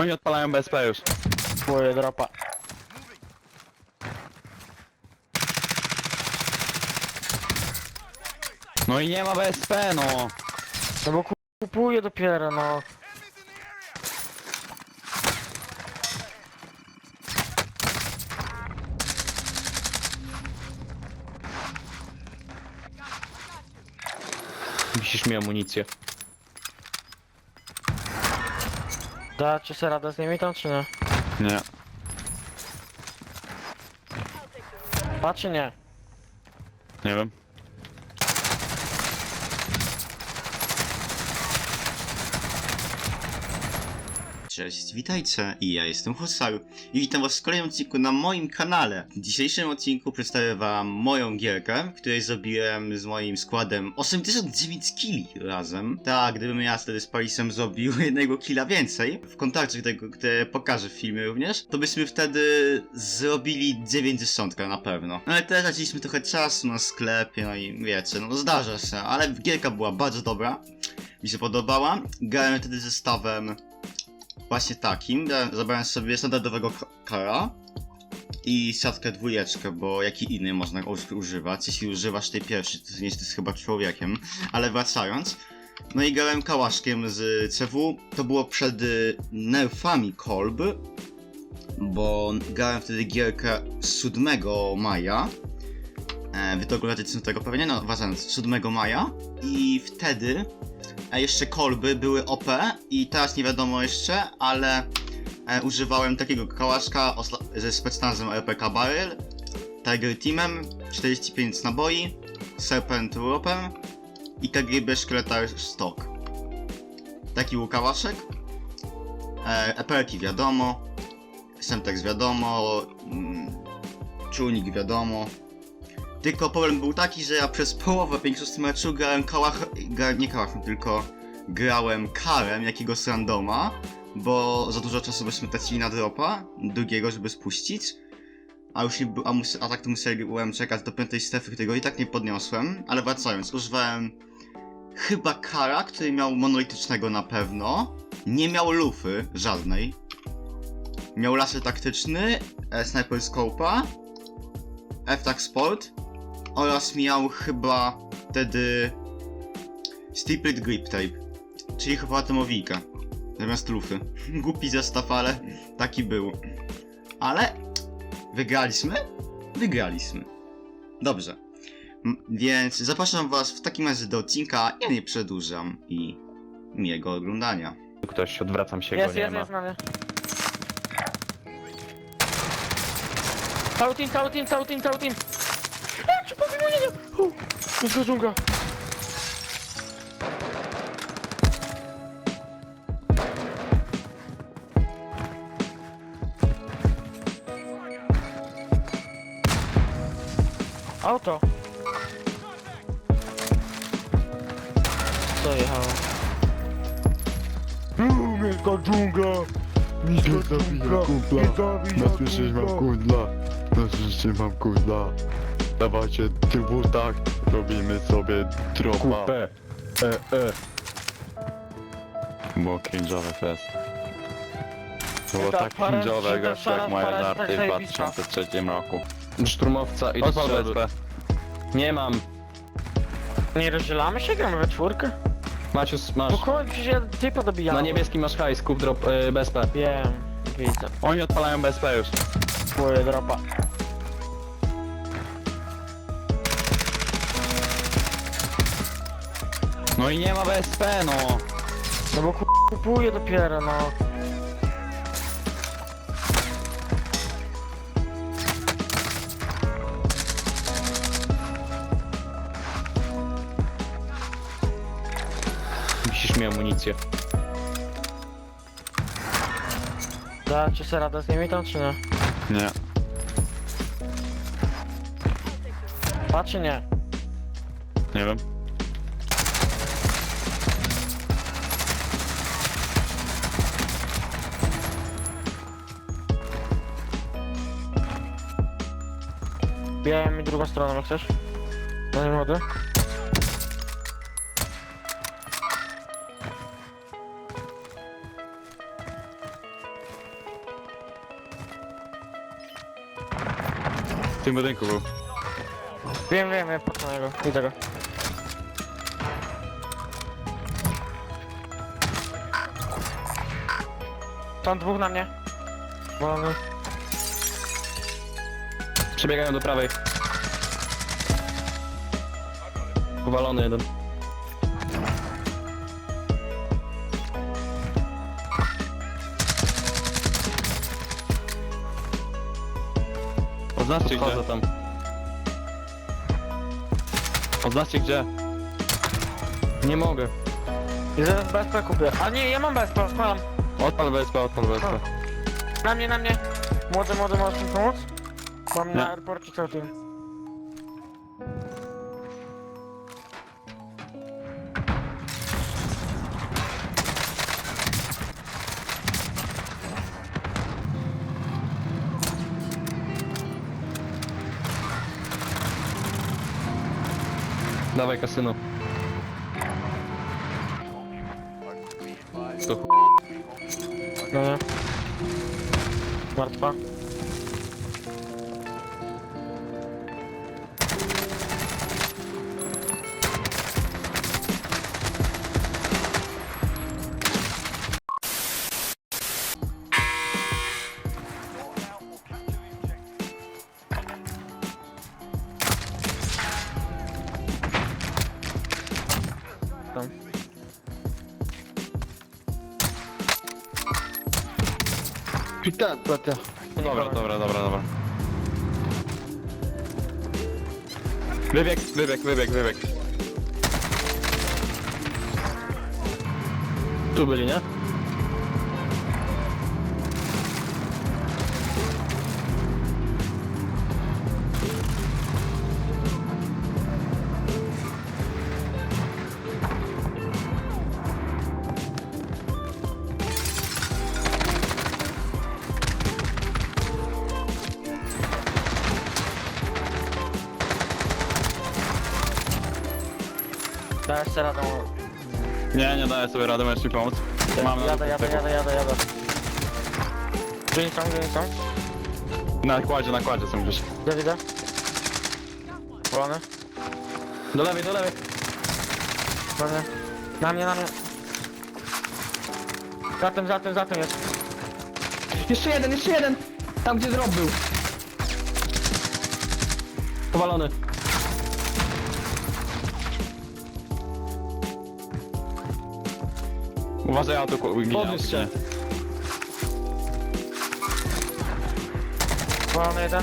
Oni odpalają BSP już. Twoje dropa. No i nie ma BSP, no. No bo ku- kupuję dopiero, no. Wisisz mi amunicję. Dacie sobie radę z nimi tam, czy nie? Nie. A czy nie? Nie wiem. Cześć, witajcie, i ja jestem Hosaru i witam was w kolejnym odcinku na moim kanale. W dzisiejszym odcinku przedstawię wam moją gierkę, której zrobiłem z moim składem 89 killi razem. Tak, gdybym ja wtedy z Parisem zrobił jednego killa więcej, w kontakcie tego, które pokażę w filmie również, to byśmy wtedy zrobili 90 na pewno. No ale teraz traciliśmy trochę czasu na sklepie, no i wiecie, no zdarza się, ale gierka była bardzo dobra. Mi się podobała. Grałem wtedy zestawem właśnie takim. Zabrałem sobie standardowego kara i siatkę dwójeczkę, bo jaki inny można uż- używać? Jeśli używasz tej pierwszej, to nie jesteś chyba człowiekiem. Ale wracając. No i grałem kałaszkiem z CW. To było przed y, nerfami kolb, bo grałem wtedy gierkę 7 maja. E, wy to oglądacie co tego pewnie? No, wracając, 7 maja. I wtedy jeszcze kolby były OP i teraz nie wiadomo jeszcze, ale e, używałem takiego kałaszka ze specnazem LPK Barrel, Tiger Teamem, 45 naboi, Serpent Ropem i KGB Szkieletar Stock. Taki był kałaszek. E, Eperki wiadomo, Semtex wiadomo, mm, Czujnik wiadomo. Tylko problem był taki, że ja przez połowę większości meczu grałem kałach... Nie kałachem, tylko grałem karem jakiegoś randoma, bo za dużo czasu byśmy tracili na dropa, drugiego, żeby spuścić. A już nie, a, mus, a tak to musiałem czekać do piątej strefy, którego i tak nie podniosłem. Ale wracając, używałem chyba kara, który miał monolitycznego na pewno. Nie miał lufy żadnej. Miał laser taktyczny, e, sniper scope'a, F-Tac Sport oraz miał chyba wtedy Stippled Grip Tape, czyli chyba atomowijkę zamiast lufy. Głupi zestaw, ale taki był. Ale wygraliśmy? Wygraliśmy. Dobrze. M- Więc zapraszam was w takim razie do odcinka, ja nie przedłużam i miłego oglądania. Ktoś, odwracam się, Jest, go nie jest, ma. jest. Cały team, cały team, cały team, cały team. A, czy powinno nie, nie. U, Jest dżungla. Auto. Co jechało? Uuu, mieszka dżungla! Mieszka Nie zabijam kumpla, na słyszeć mam kundla, na słyszeć mam kundla. Dawajcie tyłu tak, robimy sobie dropa. Kupę. E, e. Było cringe'owe fest. Było Ta tak para- cringe'owe, ta jak moje para- żarty w zajebista. 2003 roku. Szturmowca i Odpal strzelby. BSP. Nie mam. Nie rozdzielamy się, gramy we czwórkę? Macius, masz. Spokojnie, przecież ja typa dobijałem. Na niebieskim masz hajs, kup drop y, BSP. Wiem, widzę. Oni odpalają BSP już. Twoje dropa. No i nie ma BSP, no. No bo ku- kupuję dopiero, no. Wisisz mi amunicję. Dacie sobie radę z nimi tam, czy nie? Nie. A czy nie? Nie wiem. Białem i drugą stroną, jak no chcesz? No nie młody. W tym budynku był. Wiem, wiem, wiem, patrzę na go. Idę go. Tam dwóch na mnie. Wolony. Przebiegają do prawej. Powalony jeden. Oznaczcie Wchodzę gdzie. tam. Oznaczcie gdzie. Nie mogę. Jeden BSP kupię. A nie, ja mam BSP, odpalam. Odpal BSP, odpal BSP. Na mnie, na mnie. Młody, młody, możesz mi pomóc? Mam Nie. na airporcie cały team. Dawaj kasyno. To ch... No nie. Martwa. Pita, pita. Dobra, dobra, dobra, dobra. Wybieg, wybieg, wybieg, wybieg. Tu byli, nie? Dajesz sobie radę. Nie, nie daję sobie rady, możesz mi pomóc. Mam na Jadę, jadę, jadę, jadę, jadę. Gdzie oni są, gdzie oni są? Na kładzie, na kładzie są gdzieś. Widzę, widzę. Wolony. Do lewej, do lewej. Na mnie. Na mnie, na mnie. Za tym, za tym, za tym jest. Jeszcze jeden, jeszcze jeden! Tam gdzie drop był. Powalony. Uważaj, auto ku- ginie. Podnieś się. Wolony jeden.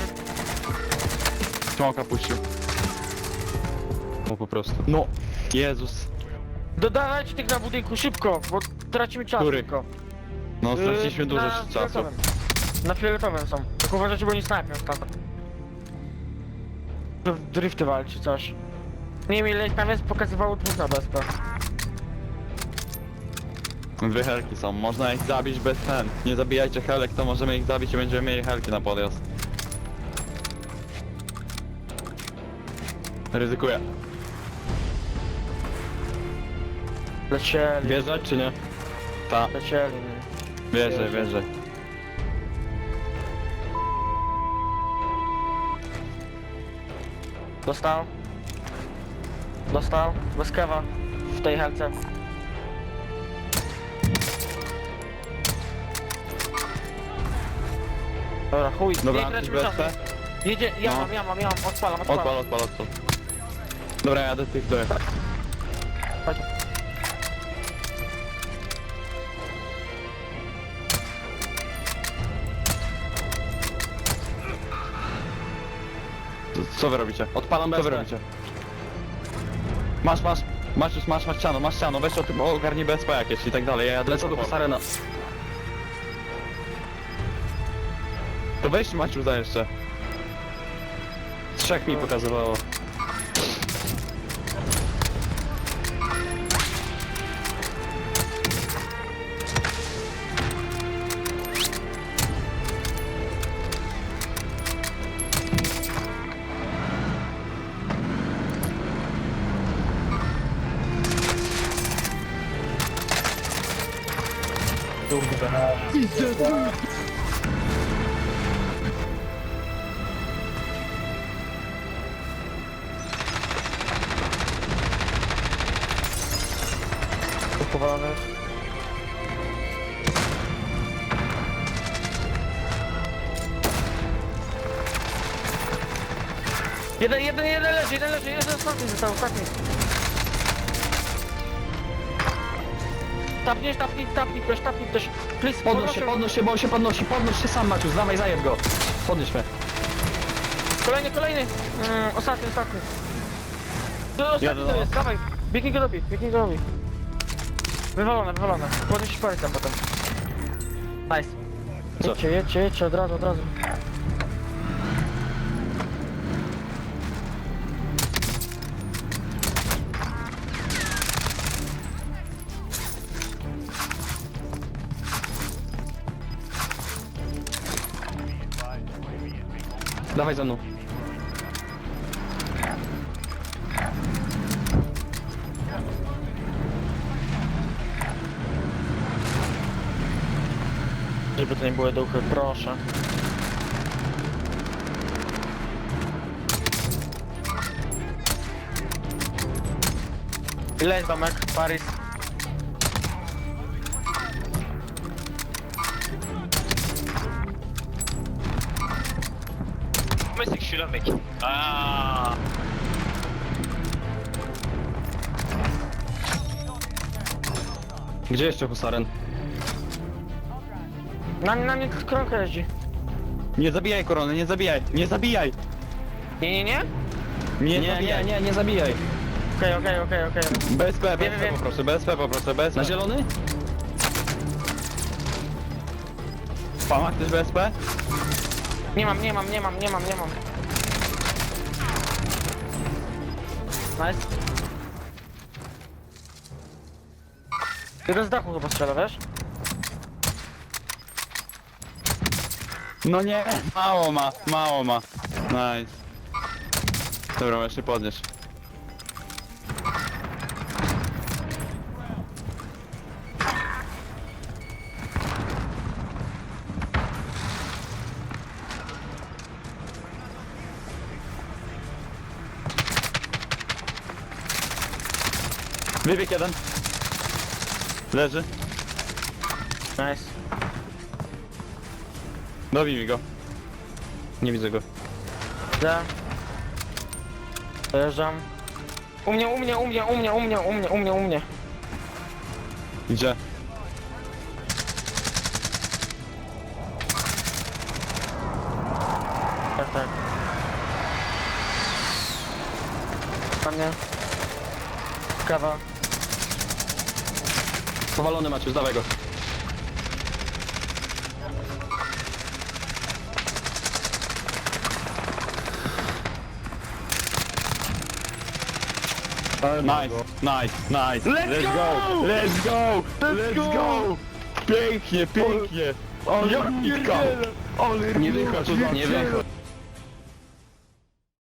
Smoka puścił. O, po prostu. No. Jezus. Dodawajcie tych na budynku szybko, bo tracimy czas Który? tylko. No, straciliśmy Yy, dużo na czasu. fioletowym. Na fioletowym są. Tylko uważajcie, bo oni snajpią stamtąd. W Drifty wali czy coś. Nie wiem ile ich tam jest, pokazywało dwóch na BSP. Dwie helki są, można ich zabić bez ten. Nie zabijajcie helek, to możemy ich zabić i będziemy mieli helki na podjazd. Ryzykuję. Lecieli, Wjeżdżać czy nie? Ta, lecieli. wierzę, wierzę. Dostał. Dostał. Bez kewa. W tej helce. Dobra, chuj. Dobra, tracimy czasu. BSP? Jedzie, ja No. mam, ja mam, ja mam, odpalam, odpalam. Odpal, odpal. Dobra, jadę tych dojechać. Chodź. Co, co wy robicie? Odpalam Co wy BSP. robicie? Masz, masz, masz już, masz, masz ściano, masz ściano, weź o tym, ogarnij BSP jakieś i tak dalej, ja jadę Lecę do po- To weź Maciu za jeszcze. Trzech mi pokazywało. Kurde. No. Jeden, jeden, jeden leży, jeden leży, jeden ostatni został, ostatni. Tapniesz, tapnij, tapnij ktoś, tapnij ktoś. Please, Podnoś się, podnoszę- podnoś się, bo on się podnosi, podnoś się sam Maciuś, dawaj zajeb go. Podnieś mnie. Kolejny, kolejny! Mm, ostatni, ostatni. To ostatni to jest, dawaj! Biegnij go robi, biegnij go robi. Wywalone, wywalone. Podnieś się tam potem. Nice. Co? Jedźcie, jedźcie, jedźcie, od razu, od razu. Dawaj ze mną. Żeby to nie były duchy, proszę. Ile jest domek? Paris. Mysek środek. Aaaa. Gdzie jeszcze husaren? Na mnie, na mnie kronka jeździ. Nie zabijaj korony, nie zabijaj, nie zabijaj! Nie, nie, nie? Nie, Nie, zabijaj. nie, nie, nie zabijaj. Okej, okej, okej, okej. BSP, Wiem, BSP wiem. poproszę, BSP poproszę, BSP. Na zielony? Pa, ma ktoś BSP? Nie mam, nie mam, nie mam, nie mam, nie mam. Nice. Jeden z dachu chyba strzela, wiesz? No nie, mało ma, mało ma. Nice. Dobra, możesz się podnieść. Wybieg jeden. Leży. Nice. Dobij mi go. Nie widzę go. Idę. Dojeżdżam. U mnie, u mnie, u mnie, u mnie, u mnie, u mnie, u mnie, u mnie. Gdzie? Tak, tak. Na mnie. Kawa. Powalony Maciuś, dawaj go. Nice, nice, nice. Let's, go! Let's go! Let's, go! Pięknie, pięknie! Ja Jaka- Nie wychodź, nie wychodź.